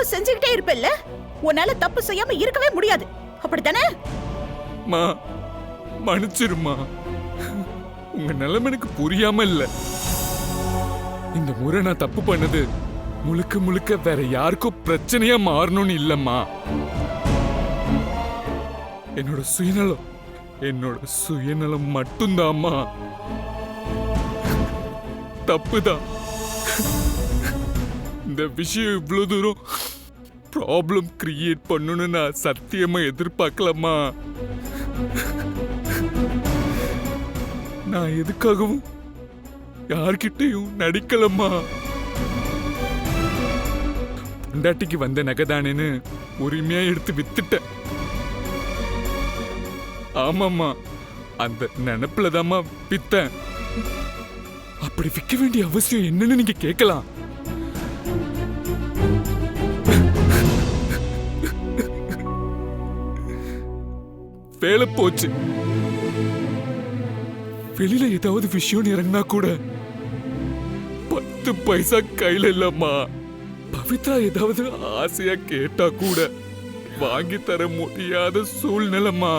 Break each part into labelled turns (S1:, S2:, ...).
S1: தப்பு செஞ்சுக்கிட்டே இருப்பல்ல? உன்னால தப்பு செய்யாம இருக்கவே முடியாது. அப்படித்தானே?
S2: மா மன்னிச்சிருமா உங்க நிலைமை எனக்கு புரியாம இல்ல. இந்த முறை நான் தப்பு பண்ணது முழுக்க முழுக்க வேற யாருக்கும் பிரச்சனையா மாறணும்னு இல்லம்மா. என்னோட சுயநலம் என்னோட சுயநலம் மட்டும்தாம்மா. தப்புதான். இந்த விஷயம் இவ்வளோ தூரம். ப்ராப்ளம் கிரியேட் பண்ணணும்னு நான் சத்தியமாக எதிர்பார்க்கலம்மா. நான் எதுக்காகவும் யார்கிட்டையும் நடிக்கலம்மா. பொண்டாட்டிக்கு வந்த நகைதானேன்னு உரிமையா எடுத்து வித்துட்டேன். ஆமாம்மா அந்த நினப்புல தாம்மா வித்தேன். அப்படி விற்க வேண்டிய அவசியம் என்னன்னு நீங்க கேட்கலாம். வேலை போச்சு. வெளியில ஏதாவது விஷயம் இறங்கினா கூட பத்து பைசா கையில இல்லம்மா. பவித்ரா ஏதாவது ஆசையா கேட்டா கூட வாங்கி தர முடியாத சூழ்நிலைமா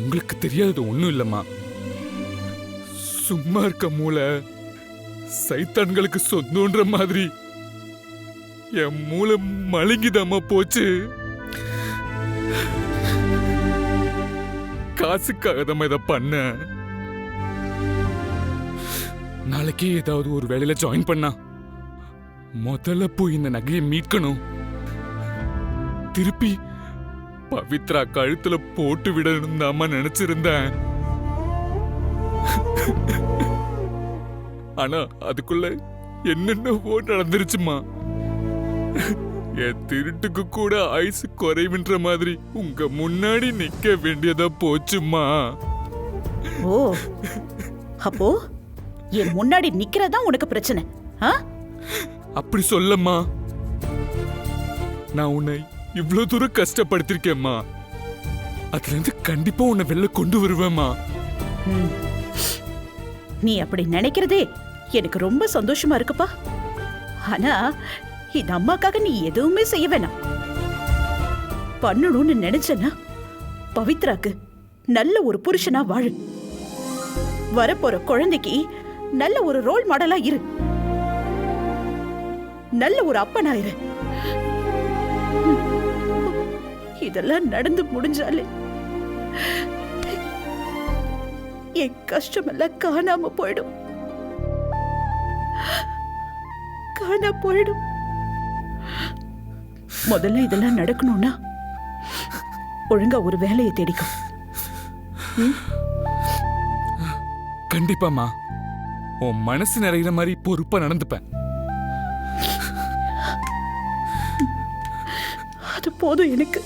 S2: உங்களுக்கு தெரியாதது ஒண்ணும் இல்லம்மா. சும்மா இருக்க மூளை சைத்தான்களுக்கு சொந்தன்ற மாதிரி என் மூளை மழுங்கிதாம்மா போச்சு. காசுக்காக தான் இதை பண்ண. நாளைக்கே ஏதாவது ஒரு வேலையில ஜாயின் பண்ணா. முதல்ல போய் இந்த நகையை மீட்கணும். திருப்பி பவித்ரா கழுத்துல போட்டு விடணும் தாமா நினைச்சிருந்தேன். ஆனா அதுக்குள்ள என்னென்னவோ நடந்துருச்சுமா என் திருட்டுக்கு கூட ஐஸ் குறைவுன்ற மாதிரி உங்க முன்னாடி நிக்க வேண்டியதா போச்சுமா
S1: ஓ அப்போ என் முன்னாடி நிக்கிறதா உனக்கு பிரச்சனை?
S2: அப்படி சொல்லம்மா. நான் உன்னை இவ்வளவு தூரம் கஷ்டப்படுத்திருக்கேம்மா. அதுல இருந்து கண்டிப்பா உன்னை வெளில கொண்டு வருவேம்மா.
S1: நீ அப்படி நினைக்கிறதே எனக்கு ரொம்ப சந்தோஷமா இருக்குப்பா. ஆனா இந்த அம்மாக்காக நீ எதுவுமே செய்ய வேணாம். பண்ணணும்னு நினைச்சனா பவித்ராக்கு நல்ல ஒரு புருஷனா வாழு. வரப்போற குழந்தைக்கு நல்ல ஒரு ரோல் மாடலா இரு. நல்ல ஒரு அப்பனா இரு. இதெல்லாம் நடந்து முடிஞ்சாலே என் கஷ்டமெல்லாம் காணாம போயிடும். காணா போயிடும். முதல்ல இதெல்லாம் நடக்கணும்னா ஒழுங்கா ஒரு வேலையை தேடிக்கும்
S2: கண்டிப்பாம்மா. உன் மனசு நிறையிற மாதிரி பொறுப்பா நடந்துப்பேன்.
S1: அது போதும் எனக்கு.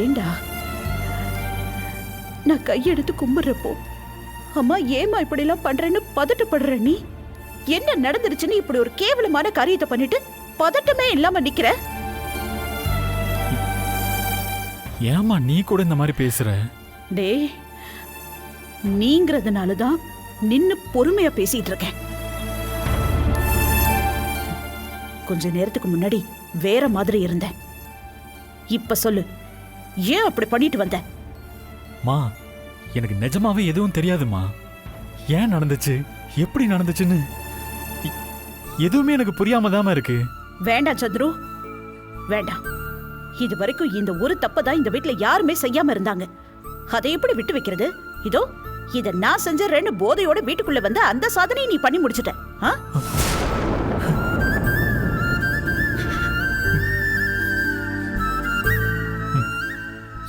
S1: ஏண்டா? நான் கையெடுத்து கும்பிடுறப்போ அம்மா ஏமா இப்படிலாம் பண்றேன்னு பதட்டப்படுற நீ? என்ன நடந்துருச்சுன்னு இப்படி ஒரு கேவலமான காரியத்தை பண்ணிட்டு பதட்டமே இல்லாம நிக்கிற?
S3: ஏமா நீ கூட இந்த மாதிரி பேசுற?
S1: டேய் நீங்கிறதுனால தான் நின்னு பொறுமையா பேசிட்டு இருக்கேன். கொஞ்ச நேரத்துக்கு முன்னாடி வேற மாதிரி இருந்தேன். இப்ப சொல்லு. ஏன் அப்படி பண்ணிட்டு வந்த?
S3: மா எனக்கு நிஜமாவே எதுவும் தெரியாதுமா. ஏன் நடந்துச்சு? எப்படி நடந்துச்சுன்னு? எதுவுமே எனக்கு புரியாம தாமா இருக்கு.
S1: வேண்டாம் சந்துரு வேண்டாம் இது வரைக்கும் இந்த ஒரு தப்பை தான் இந்த வீட்ல யாருமே செய்யாம இருந்தாங்க. அதை எப்படி விட்டு வைக்கிறது? இதோ இத நான் செஞ்சறேன்னு போதையோட வீட்டுக்குள்ள வந்து அந்த சாதனையை நீ பண்ணி முடிச்சிட்ட. ஆ?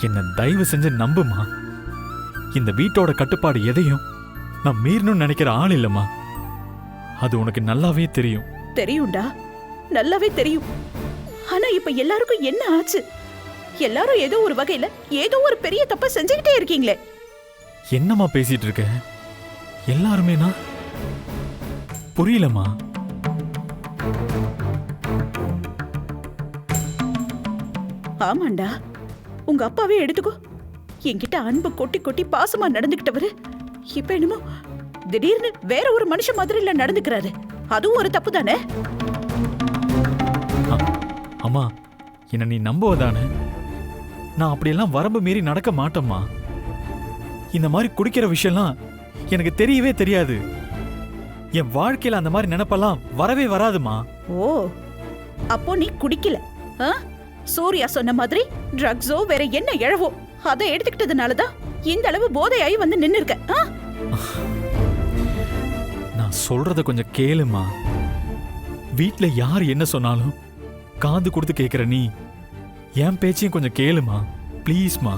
S3: என்ன தயவு செஞ்சு நம்புமா இந்த வீட்டோட கட்டுப்பாடு எதையும் நான் மீறணும்னு நினைக்கிற ஆள் இல்லம்மா. அது உனக்கு நல்லாவே தெரியும்.
S1: தெரியும்டா. நல்லாவே தெரியும். ஆனா இப்ப எல்லாருக்கும் என்ன ஆச்சு? எல்லாரும் ஏதோ ஒரு வகையில ஏதோ ஒரு பெரிய தப்ப செஞ்சுக்கிட்டே இருக்கீங்களே.
S3: என்னம்மா பேசிட்டு இருக்க? எல்லாருமேனா? புரியலம்மா.
S1: ஆமாண்டா. உங்க அப்பாவே எடுத்துக்கோ. என்கிட்ட அன்பு கொட்டி கொட்டி பாசமா நடந்துக்கிட்டவரு இப்ப என்னமோ திடீர்னு வேற ஒரு மனுஷன் மாதிரி இல்ல நடந்துக்கிறாரு. அதுவும் ஒரு தப்பு தானே?
S3: அம்மா என்ன நீ நம்புவதானே? நான் அப்படியெல்லாம் வரம்பு மீறி நடக்க மாட்டேம்மா. இந்த மாதிரி குடிக்கிற விஷயம்லாம் எனக்கு தெரியவே தெரியாது. என் வாழ்க்கையில அந்த மாதிரி நினைப்பெல்லாம் வரவே வராதுமா
S1: ஓ அப்போ நீ குடிக்கல ஆ? சூர்யா சொன்ன மாதிரி ட்ரக்ஸோ வேற என்ன இழவோ? அதை எடுத்துக்கிட்டதுனால தான் இந்த அளவு போதையாகி வந்து நின்னு இருக்க?
S3: நான் சொல்றத கொஞ்சம் கேளுமா. வீட்ல யார் என்ன சொன்னாலும் காது கொடுத்து கேக்குற நீ என் பேச்சையும் கொஞ்சம் கேளுமா ப்ளீஸ்மா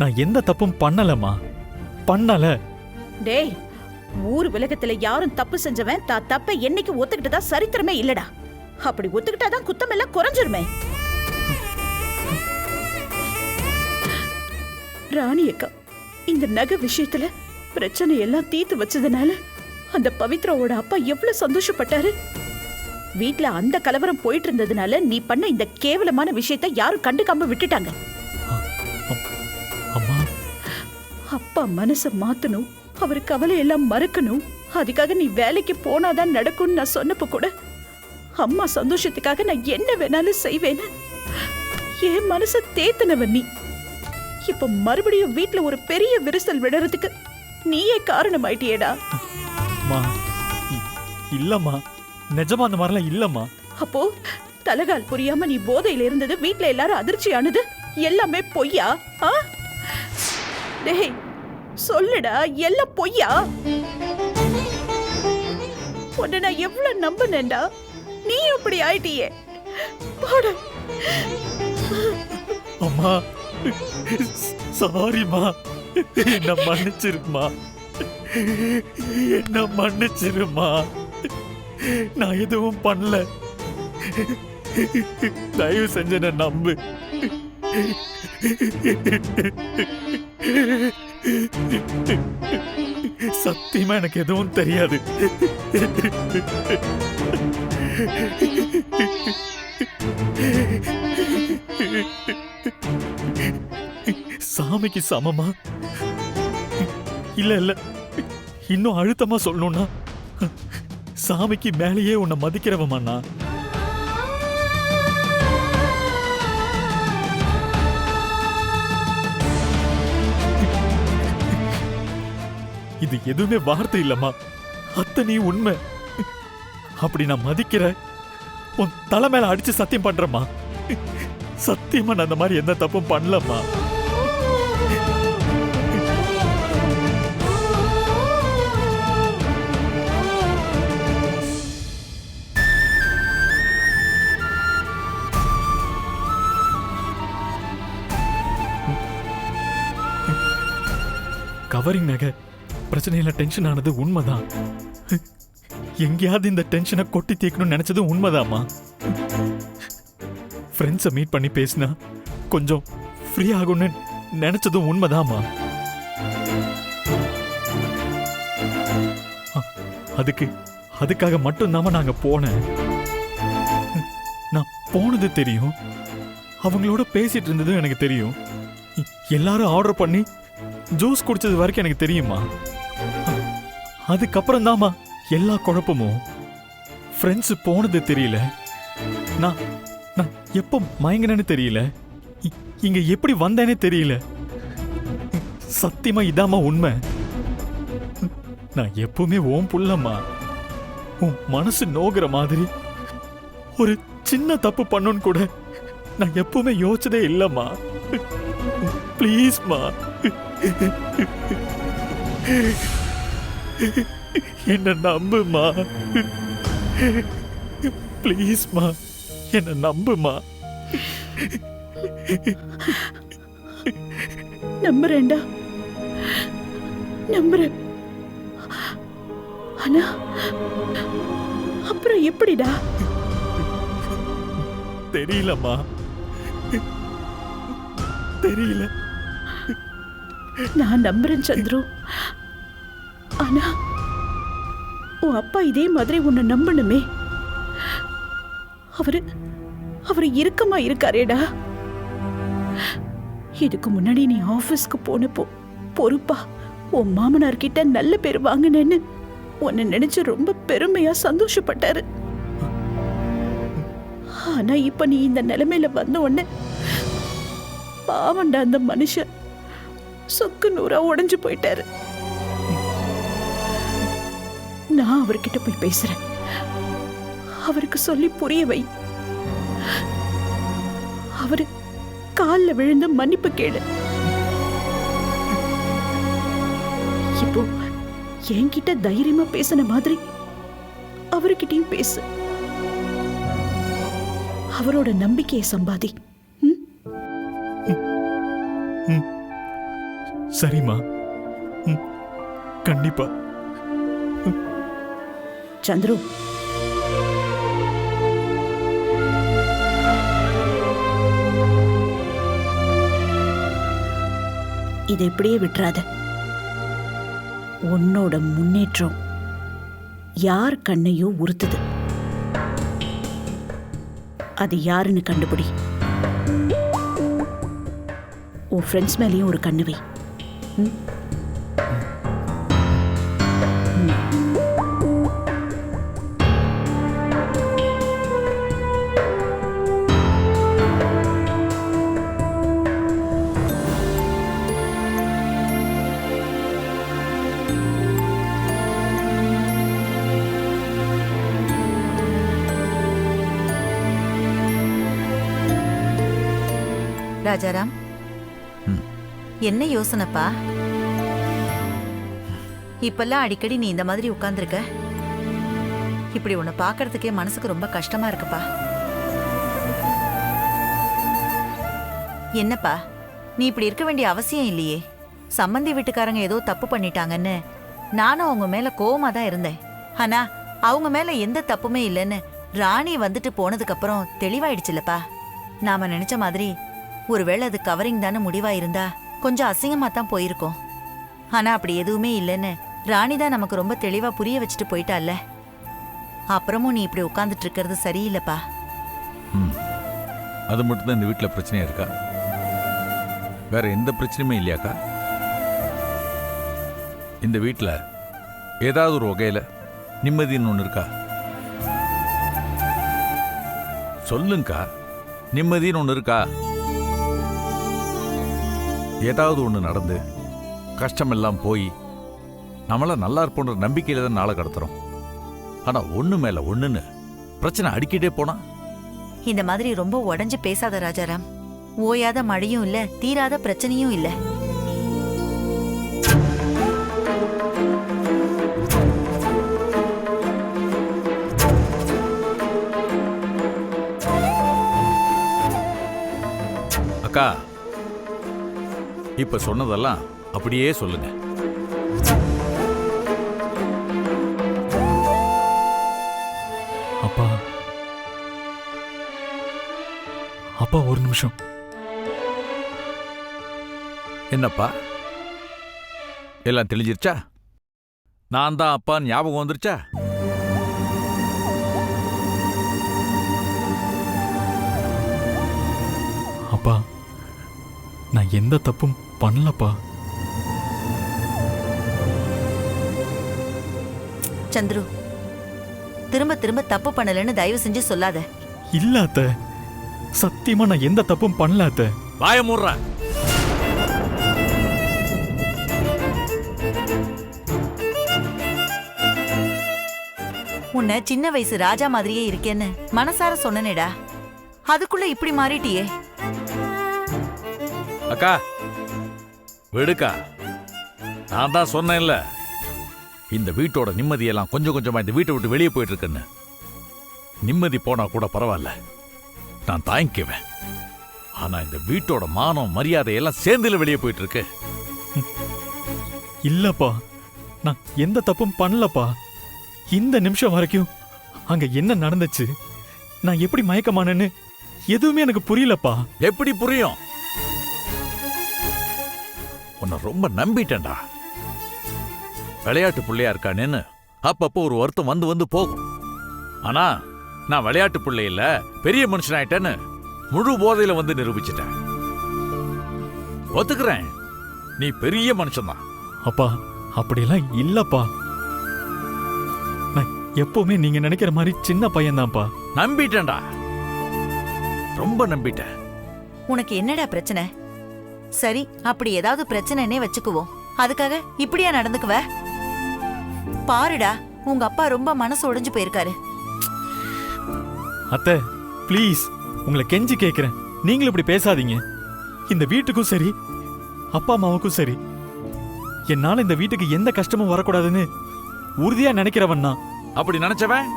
S3: நான் எந்த தப்பும் பண்ணலம்மா பண்ணல.
S1: டேய் ஊர் உலகத்துல யாரும் தப்பு செஞ்சவன் தா தப்பை என்னைக்கு ஒத்துக்கிட்டதா சரித்திரமே இல்லடா. அப்படி ஒத்துக்கிட்டாதான் குத்தம் எல்லாம் குறைஞ்சிருமே. ராணி அக்கா இந்த நகை விஷயத்துல பிரச்சனை எல்லாம் தீர்த்து வச்சதுனால அந்த பவித்ராவோட அப்பா எவ்வளவு சந்தோஷப்பட்டாரு? வீட்ல அந்த கலவரம் போயிட்டு இருந்ததுனால நீ பண்ண இந்த கேவலமான விஷயத்தை யாரும் கண்டுக்காம விட்டுட்டாங்க. அப்பா மனச மாத்தணும் அவர் கவலை எல்லாம் மறக்கணும் அதுக்காக நீ வேலைக்கு போனாதான் நடக்கும்னு நான் சொன்னப்ப கூட அம்மா சந்தோஷத்துக்காக நான் என்ன வேணாலும் செய்வேன்னு. என் மனச தேத்தனவன் நீ. இப்ப மறுபடியும் வீட்ல ஒரு பெரிய விரிசல் விடுறதுக்கு நீயே காரணமாயிட்டியேடா.
S3: அம்மா இ- இல்லம்மா. நிஜமா அந்த மாதிரிலாம் இல்லம்மா.
S1: அப்போ தலகால் புரியாம நீ போதையில இருந்தது வீட்ல எல்லாரும் அதிர்ச்சியானது? எல்லாமே பொய்யா? ஆ? டேய் சொல்லுடா எல்லாம் பொய்யா? உன்னை நான் எவ்வளவு நம்பினேன்டா? நீ இப்படி ஆயிட்டியே. போட.
S3: அம்மா சாரிம்மா என்ன மன்னிச்சிருமா என்ன மன்னிச்சிருமா நான் எதுவும் பண்ணல. தயவு செஞ்சு நம்பு. சத்தியமா எனக்கு எதுவும் தெரியாது. சாமிக்கு சமமா? இல்ல இல்ல. இன்னும் அழுத்தமா சொல்லணும்னா சாமிக்கு மேலேயே உன்னை மதிக்கிறவமாண்ணா இது எதுவுமே வார்த்தை இல்லம்மா. அத்தனை உண்மை. அப்படி நான் மதிக்கிற உன் தலை மேல அடிச்சு சத்தியம் பண்றேம்மா. சத்தியமா நான் அந்த மாதிரி எந்த தப்பும் பண்ணலம்மா. கவரிங் நகை பிரச்சனையில டென்ஷன் ஆனது உண்மைதான். எங்கேயாவது இந்த டென்ஷனை கொட்டி தீர்க்கணும்னு நினைச்சது உண்மைதாம்மா. ஃப்ரெண்ட்ஸை மீட் பண்ணி பேசினா கொஞ்சம் ஃப்ரீ ஆகும்னு நினைச்சதும் உண்மைதாம்மா. அதுக்கு அதுக்காக மட்டும்தாம நாங்க போனேன். நான் போனது தெரியும். அவங்களோட பேசிட்டு இருந்ததும் எனக்கு தெரியும். எல்லாரும் ஆர்டர் பண்ணி ஜூஸ் குடிச்சது வரைக்கும் எனக்கு தெரியுமா அதுக்கப்புறம் தாமா எல்லா குழப்பமும். ஃப்ரெண்ட்ஸ் போனது தெரியல. நான் நான் எப்போ மயங்கினேன்னு தெரியல. இங்கே இங்க எப்படி வந்தேனே தெரியல. சத்தியமா இதாம்மா உண்மை. நான் எப்பவுமே ஓம் புள்ளம்மா. உன் மனசு நோகிற மாதிரி. ஒரு சின்ன தப்பு பண்ணுன்னு கூட நான் எப்பவுமே யோசிச்சதே இல்லம்மா. ப்ளீஸ்மா என்ன நம்புமா? ப்ளீஸ்மா என்ன நம்புமா?
S1: நம்புறேன்டா. நம்புறேன். ஆனா அப்புறம் எப்படிடா?
S3: தெரியலம்மா. தெரியல.
S1: நான் நம்புறேன் சந்துரு. ஆனா உன் அப்பா இதே மாதிரி உன்னை நம்பணுமே. அவரு அவரு இறுக்கமா இருக்காரேடா. இதுக்கு முன்னாடி நீ ஆபீஸ்க்கு போனப்போ பொறுப்பா உன் மாமனார் கிட்ட நல்ல பேர் வாங்கினேன்னு உன்னை நினைச்சு ரொம்ப பெருமையா சந்தோஷப்பட்டாரு. ஆனா இப்ப நீ இந்த நிலைமையில வந்த உடனே பாவண்டா அந்த மனுஷன். சொக்கு நூறா உடைஞ்சு போயிட்டாரு. நான் அவர்கிட்ட போய் பேசுறேன். அவருக்கு சொல்லி புரிய வை. அவரு கால்ல விழுந்து மன்னிப்பு கேளு. இப்போ என்கிட்ட தைரியமா பேசின மாதிரி அவர்கிட்டயும் பேசு. அவரோட நம்பிக்கையை சம்பாதி. ம்?
S3: சரிம்மா. கண்டிப்பா.
S1: சந்துரு. இதை இப்படியே விட்டுறாத. உன்னோட முன்னேற்றம் யார் கண்ணையோ உறுத்துது. அது யாருன்னு கண்டுபிடி. உன் ஃப்ரெண்ட்ஸ் மேலேயும் ஒரு கண்ணு வை. ம்?
S4: ராஜாராம் என்ன யோசனைப்பா? இப்பெல்லாம் அடிக்கடி நீ இந்த மாதிரி உட்கார்ந்துருக்க. இப்படி உன்னை பார்க்கறதுக்கே மனசுக்கு ரொம்ப கஷ்டமா இருக்குப்பா. என்னப்பா நீ இப்படி இருக்க வேண்டிய அவசியம் இல்லையே. சம்மந்தி வீட்டுக்காரங்க ஏதோ தப்பு பண்ணிட்டாங்கன்னு நானும் அவங்க மேல கோவமா தான் இருந்தேன். ஆனா அவங்க மேல எந்த தப்புமே இல்லைன்னு ராணி வந்துட்டு போனதுக்கு அப்புறம் தெளிவாயிடுச்சுலப்பா. நாம நினைச்ச மாதிரி ஒருவேளை அது கவரிங் தானே முடிவா இருந்தா கொஞ்சம் அசிங்கமா தான் போயிருக்கோம். ஆனா அப்படி எதுவுமே இல்லைன்னு ராணி தான் நமக்கு ரொம்ப தெளிவா புரிய வச்சுட்டு போயிட்டால அப்புறமும் நீ இப்படி உட்கார்ந்துட்டு இருக்கிறது சரியில்லைப்பா.
S5: ம். அது மட்டும்தான் இந்த வீட்டில் பிரச்சனையா இருக்கா? வேற எந்த பிரச்சனையுமே இல்லையாக்கா? இந்த வீட்டில் ஏதாவது ஒரு வகையில் நிம்மதின்னு ஒன்று இருக்கா? சொல்லுங்கக்கா. நிம்மதின்னு ஒன்று இருக்கா? ஏதாவது ஒன்று நடந்து கஷ்டமெல்லாம் போய் நம்மள நல்லா இருப்போன்ற நம்பிக்கையில தான் நாளை கடத்துறோம். ஆனால் ஒன்று மேலே ஒன்றுன்னு பிரச்சனை அடிக்கிட்டே போனா?
S4: இந்த மாதிரி ரொம்ப உடைஞ்சு பேசாத ராஜாராம். ஓயாத மழையும் இல்ல தீராத பிரச்சனையும் இல்ல.
S5: அக்கா இப்ப சொன்னதெல்லாம் அப்படியே சொல்லுங்க.
S3: அப்பா. அப்பா ஒரு நிமிஷம்.
S5: என்னப்பா? எல்லாம் தெளிஞ்சிருச்சா? நான் தான் அப்பா ஞாபகம் வந்துருச்சா?
S3: எந்த தப்பும் பண்ணலப்பா.
S4: சந்துரு திரும்ப திரும்ப தப்பு பண்ணலன்னு தயவு செஞ்சு சொல்லாத.
S3: இல்ல அத்த. சத்தியமா நான் எந்த தப்பும் பண்ணல அத்த.
S5: வாய மூடுற.
S4: உன்னை சின்ன வயசு ராஜா மாதிரியே இருக்கேன்னு மனசார சொன்னனேடா. அதுக்குள்ள இப்படி மாறிட்டியே.
S5: அக்கா. விடுக்கா. நான் தான் சொன்னேன்ல. இந்த வீட்டோட நிம்மதியெல்லாம் கொஞ்சம் கொஞ்சமா இந்த வீட்டை விட்டு வெளியே போயிட்டு இருக்குன்னு நிம்மதி போனா கூட பரவாயில்ல. நான் தாங்கிக்குவேன். ஆனா இந்த வீட்டோட மானம் மரியாதை எல்லாம் சேர்ந்துல வெளியே போயிட்டு இருக்கு
S3: இல்லப்பா. நான் எந்த தப்பும் பண்ணலப்பா. இந்த நிமிஷம் வரைக்கும் அங்க என்ன நடந்துச்சு? நான் எப்படி மயக்கமானேன்னு எதுவுமே எனக்கு புரியலப்பா.
S5: எப்படி புரியும்? உன்னை ரொம்ப நம்பிட்டேன்டா. விளையாட்டு பிள்ளையா இருக்கானேன்னு அப்பப்போ ஒரு வருத்தம் வந்து வந்து போகும். ஆனா நான் விளையாட்டு பிள்ளை இல்ல பெரிய மனுஷனாயிட்டேன்னு முழு போதையில வந்து நிரூபிச்சிட்டேன். ஒத்துக்கிறேன். நீ பெரிய மனுஷன்தான்.
S3: அப்பா அப்படியெல்லாம் இல்லப்பா. நான் எப்பவுமே நீங்க நினைக்கிற மாதிரி சின்ன பையன்தான்ப்பா.
S5: நம்பிட்டேன்டா. ரொம்ப நம்பிட்டேன்.
S4: உனக்கு என்னடா பிரச்சனை? சரி அப்படி ஏதாவது பிரச்சனைனே வச்சுக்குவோம். அதுக்காக இப்படியா நடந்துக்குவ? பாருடா உங்க அப்பா ரொம்ப மனசு உடைஞ்சு போயிருக்காரு.
S3: அத்தை ப்ளீஸ் உங்களை கெஞ்சி கேட்கிறேன் நீங்களும் இப்படி பேசாதீங்க. இந்த வீட்டுக்கும் சரி அப்பா அம்மாவுக்கும் சரி. என்னால இந்த வீட்டுக்கு எந்த கஷ்டமும் வரக்கூடாதுன்னு உறுதியா நினைக்கிறவன் நான்.
S5: அப்படி நினைச்சவன்?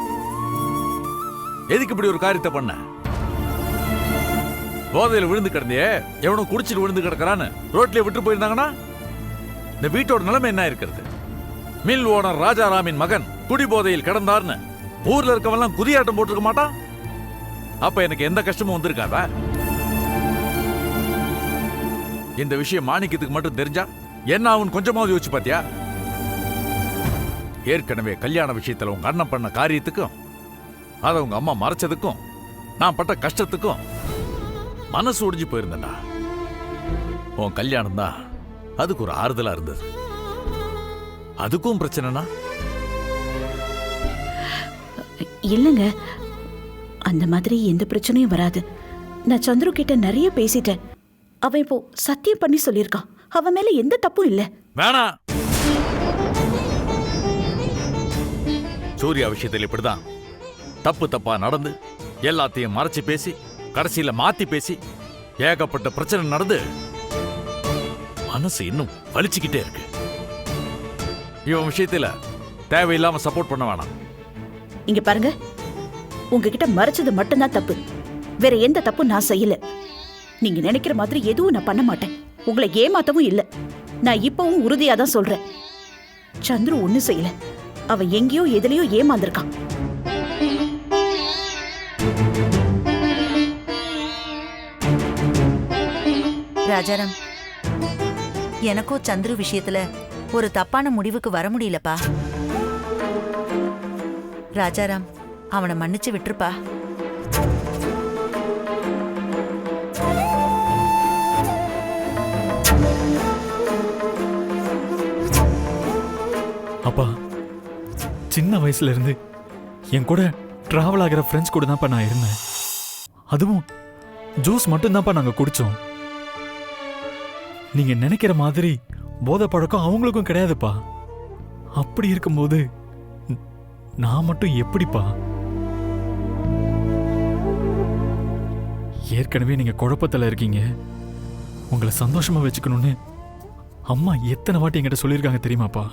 S5: எதுக்கு இப்படி ஒரு காரியத்தை பண்ண? போதையில் விழுந்து கிடந்தியே எவனும் குடிச்சிட்டு விழுந்து கிடக்கிறான்னு ரோட்லயே விட்டு போயிருந்தாங்கன்னா இந்த வீட்டோட நிலைமை என்ன இருக்கிறது மில் ஓனர் ராஜாராமின் மகன் குடி போதையில் கிடந்தார்னு ஊர்ல இருக்கவெல்லாம் குதியாட்டம் போட்டிருக்க மாட்டான்? அப்ப எனக்கு எந்த கஷ்டமும் வந்திருக்காதா? இந்த விஷயம் மாணிக்கத்துக்கு மட்டும் தெரிஞ்சா என்ன அவன் கொஞ்சமாவது யோசிச்சு பாத்தியா? ஏற்கனவே கல்யாண விஷயத்துல உங்க அண்ணன் பண்ண காரியத்துக்கும் அதை உங்க அம்மா மறைச்சதுக்கும் நான் பட்ட கஷ்டத்துக்கும் மனசு ஒடிஞ்சு போயிருந்தேன்டா. உன் கல்யாணம் தான் அதுக்கு ஒரு ஆறுதலா இருந்தது. அதுக்கும் பிரச்சனைனா?
S1: இல்லைங்க. அந்த மாதிரி எந்த பிரச்சனையும் வராது. நான் சந்துரு கிட்ட நிறைய பேசிட்டேன். அவன் இப்போ சத்தியம் பண்ணி சொல்லியிருக்கான். அவன் மேல எந்த தப்பும் இல்லை.
S5: வேணாம் சூர்யா விஷயத்தில் இப்படிதான். தப்பு தப்பா நடந்து எல்லாத்தையும் மறைச்சு பேசி கடைசியில மாத்தி பேசி ஏகப்பட்ட பிரச்சனை நடந்து மனசு இன்னும் வலிச்சுக்கிட்டே இருக்கு. இவன் விஷயத்துல தேவையில்லாம சப்போர்ட் பண்ண வேணாம்.
S1: இங்க பாருங்க. உங்ககிட்ட மறைச்சது மட்டும்தான் தப்பு. வேற எந்த தப்பும் நான் செய்யல. நீங்க நினைக்கிற மாதிரி எதுவும் நான் பண்ண மாட்டேன். உங்களை ஏமாத்தவும் இல்ல. நான் இப்பவும் உறுதியா தான் சொல்றேன். சந்துரு ஒண்ணும் செய்யல. அவன் எங்கேயோ எதுலயோ ஏமாந்திருக்கான்.
S4: ராஜாராம் எனக்கும் சந்துரு விஷயத்துல ஒரு தப்பான முடிவுக்கு வர முடியலப்பா. ராஜாராம் அவனை மன்னிச்சு விட்டுருப்பா.
S3: அப்பா சின்ன வயசுல இருந்து என் கூட டிராவல் ஆகிற ஃப்ரெண்ட்ஸ் கூட தான்ப்பா நான் இருந்தேன். அதுவும் ஜூஸ் மட்டும்தான்ப்பா நாங்க குடித்தோம் நீங்க நினைக்கிற மாதிரி போதை பழக்கம் அவங்களுக்கும் கிடையாதுப்பா. அப்படி இருக்கும்போது நான் மட்டும் எப்படிப்பா? ஏற்கனவே நீங்க குழப்பத்துல இருக்கீங்க. உங்களை சந்தோஷமா வச்சுக்கணும்னு அம்மா எத்தனை வாட்டி என்கிட்ட சொல்லியிருக்காங்க தெரியுமாப்பா?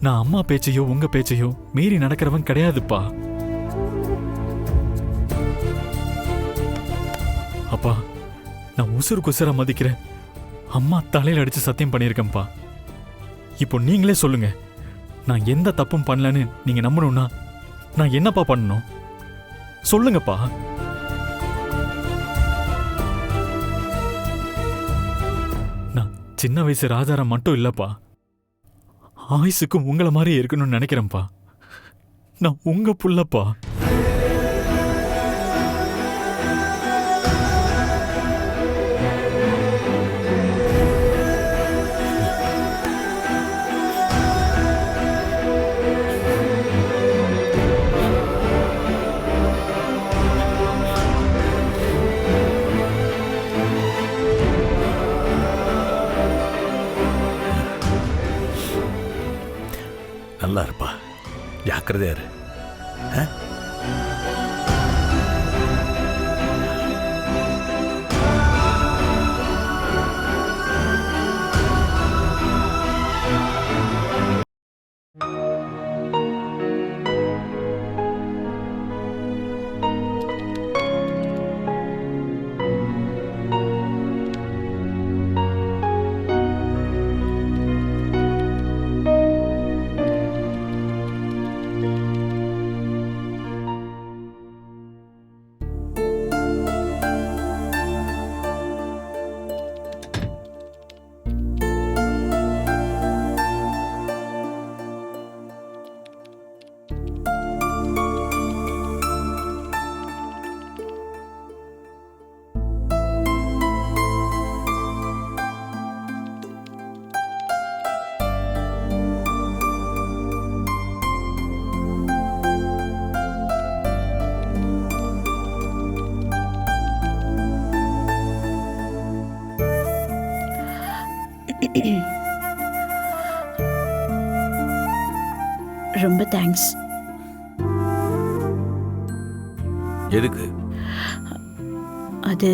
S3: நான் அம்மா பேச்சையோ உங்க பேச்சையோ மீறி நடக்கிறவன் கிடையாதுப்பா. அப்பா நான் உசுறு குசுரா மதிக்கிறேன். அம்மா தலையில் அடித்து சத்தியம் பண்ணியிருக்கேன்ப்பா. இப்போ நீங்களே சொல்லுங்க. நான் எந்த தப்பும் பண்ணலன்னு நீங்கள் நம்பணும்னா நான் என்னப்பா பண்ணணும்? சொல்லுங்கப்பா. நான் சின்ன வயசு ராஜாராம் மட்டும் இல்லைப்பா. ஆயுசுக்கும் உங்களை மாதிரி இருக்கணும்னு நினைக்கிறேன்ப்பா. நான் உங்கள் புள்ளப்பா.
S5: நல்லா இருப்பா. ஜாக்கிரதையா இரு.
S1: ரொம்ப தேங்க்ஸ்.
S5: எதுக்கு?
S1: அது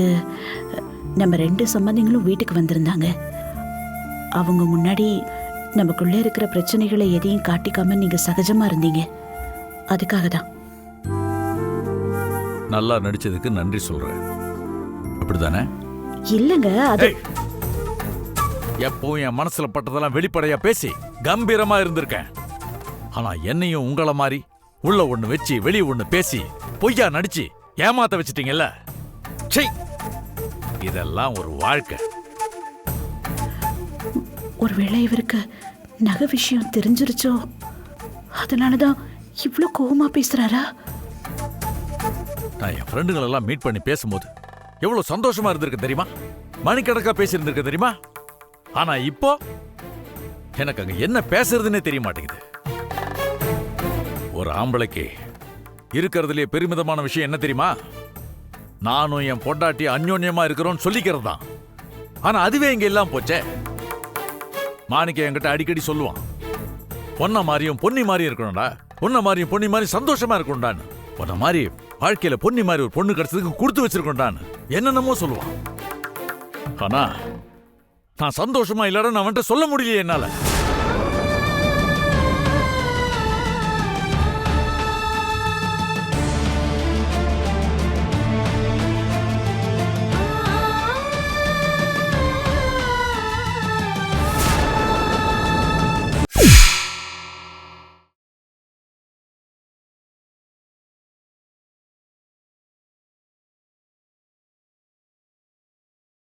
S1: நம்ம ரெண்டு சம்பந்திங்களும் வீட்டுக்கு வந்திருந்தாங்க. அவங்க முன்னாடி நமக்குள்ள இருக்கிற பிரச்சனைகளை எதையும் காட்டிக்காம நீங்க சகஜமா இருந்தீங்க. அதுக்காக தான்.
S5: நல்லா நடிச்சதுக்கு நன்றி சொல்றேன். அப்படிதானே
S1: இல்லைங்க அது
S5: எப்பவும் என் மனசுல பட்டதெல்லாம் வெளிப்படையா பேசி கம்பீரமா இருந்திருக்கேன். ஆனா என்னையும் உங்கள மாதிரி உள்ள ஒண்ணு வச்சு வெளிய ஒண்ணு பேசி பொய்யா நடிச்சு ஏமாத்த வச்சிட்டீங்கல்ல? ச்சை! இதெல்லாம் ஒரு வாழ்க்கை.
S1: ஒருவேளை இவருக்கு நகை விஷயம் தெரிஞ்சிருச்சோ? அதனாலதான் இவ்ளோ கோவமா பேசுறாரா?
S5: நான் என் ஃப்ரெண்டுகள் எல்லாம் மீட் பண்ணி பேசும்போது எவ்வளவு சந்தோஷமா இருந்திருக்கு தெரியுமா? மணிக்கணக்கா பேசியிருந்திருக்கு தெரியுமா? ஆனா இப்போ எனக்கு அங்க என்ன பேசுறதுன்னே தெரிய மாட்டேங்குது. ஒரு ஆம்பளைக்கு இருக்கிறதுலே பெருமிதமான விஷயம் என்ன தெரியுமா? நானும் என் பொண்டாட்டி அந்யோன்யமா இருக்கிறோம்னு சொல்லிக்கிறது? தான் ஆனா அதுவே இங்க எல்லாம் போச்சே. மாணிக்க என்கிட்ட அடிக்கடி சொல்லுவான். பொண்ண மாதிரியும் பொன்னி மாதிரியும் இருக்கணும்டா. பொண்ண மாதிரியும் பொன்னி மாதிரி சந்தோஷமா இருக்கணும்டான்னு. பொண்ண மாதிரி வாழ்க்கையில பொன்னி மாதிரி ஒரு பொண்ணு கிடைச்சதுக்கு கொடுத்து வச்சிருக்கோம்டான்னு என்னென்னமோ சொல்லுவான். ஆனா நான் சந்தோஷமா இல்லடா நான் அவன்கிட்ட சொல்ல முடியலையே என்னால.